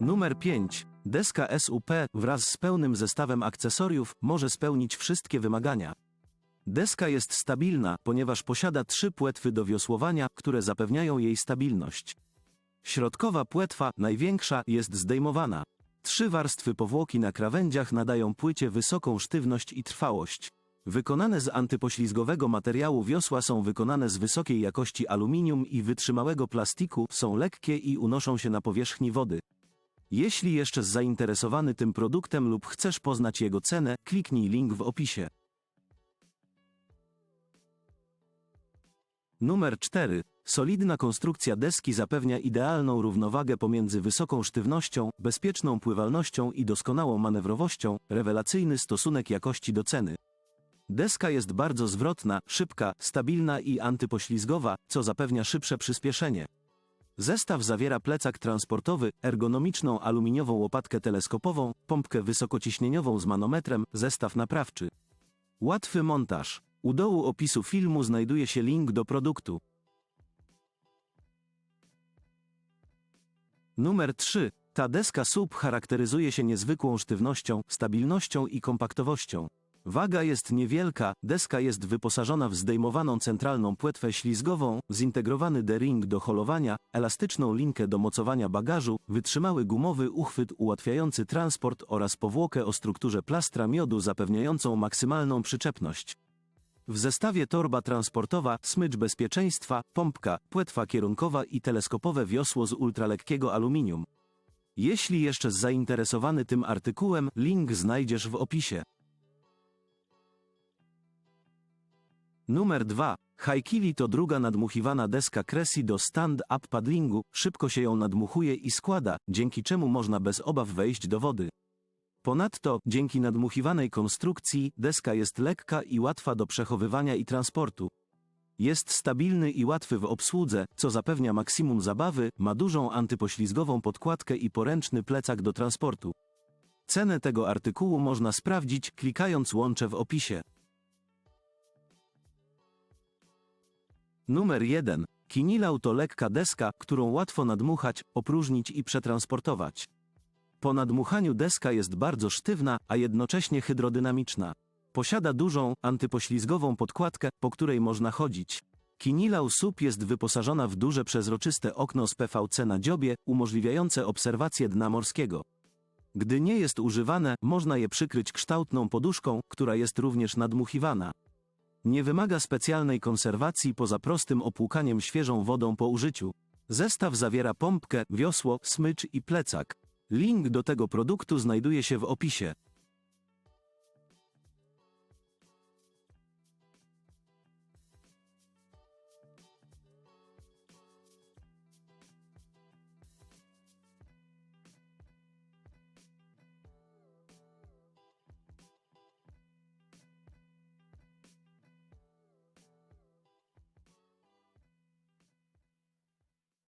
Numer 5. Deska SUP wraz z pełnym zestawem akcesoriów może spełnić wszystkie wymagania. Deska jest stabilna, ponieważ posiada trzy płetwy do wiosłowania, które zapewniają jej stabilność. Środkowa płetwa, największa, jest zdejmowana. Trzy warstwy powłoki na krawędziach nadają płycie wysoką sztywność i trwałość. Wykonane z antypoślizgowego materiału wiosła są wykonane z wysokiej jakości aluminium i wytrzymałego plastiku, są lekkie i unoszą się na powierzchni wody. Jeśli jeszcze zainteresowany tym produktem lub chcesz poznać jego cenę, kliknij link w opisie. Numer 4. Solidna konstrukcja deski zapewnia idealną równowagę pomiędzy wysoką sztywnością, bezpieczną pływalnością i doskonałą manewrowością, rewelacyjny stosunek jakości do ceny. Deska jest bardzo zwrotna, szybka, stabilna i antypoślizgowa, co zapewnia szybsze przyspieszenie. Zestaw zawiera plecak transportowy, ergonomiczną aluminiową łopatkę teleskopową, pompkę wysokociśnieniową z manometrem, zestaw naprawczy. Łatwy montaż. U dołu opisu filmu znajduje się link do produktu. Numer 3. Ta deska SUP charakteryzuje się niezwykłą sztywnością, stabilnością i kompaktowością. Waga jest niewielka, deska jest wyposażona w zdejmowaną centralną płetwę ślizgową, zintegrowany D-ring do holowania, elastyczną linkę do mocowania bagażu, wytrzymały gumowy uchwyt ułatwiający transport oraz powłokę o strukturze plastra miodu zapewniającą maksymalną przyczepność. W zestawie torba transportowa, smycz bezpieczeństwa, pompka, płetwa kierunkowa i teleskopowe wiosło z ultralekkiego aluminium. Jeśli jeszcze zainteresowany tym artykułem, link znajdziesz w opisie. Numer 2. Haikili to druga nadmuchiwana deska Cressy do stand-up paddlingu, szybko się ją nadmuchuje i składa, dzięki czemu można bez obaw wejść do wody. Ponadto, dzięki nadmuchiwanej konstrukcji, deska jest lekka i łatwa do przechowywania i transportu. Jest stabilny i łatwy w obsłudze, co zapewnia maksimum zabawy, ma dużą antypoślizgową podkładkę i poręczny plecak do transportu. Cenę tego artykułu można sprawdzić, klikając łącze w opisie. Numer 1. Kinilau to lekka deska, którą łatwo nadmuchać, opróżnić i przetransportować. Po nadmuchaniu deska jest bardzo sztywna, a jednocześnie hydrodynamiczna. Posiada dużą, antypoślizgową podkładkę, po której można chodzić. Kinilau SUP jest wyposażona w duże przezroczyste okno z PVC na dziobie, umożliwiające obserwację dna morskiego. Gdy nie jest używane, można je przykryć kształtną poduszką, która jest również nadmuchiwana. Nie wymaga specjalnej konserwacji poza prostym opłukaniem świeżą wodą po użyciu. Zestaw zawiera pompkę, wiosło, smycz i plecak. Link do tego produktu znajduje się w opisie.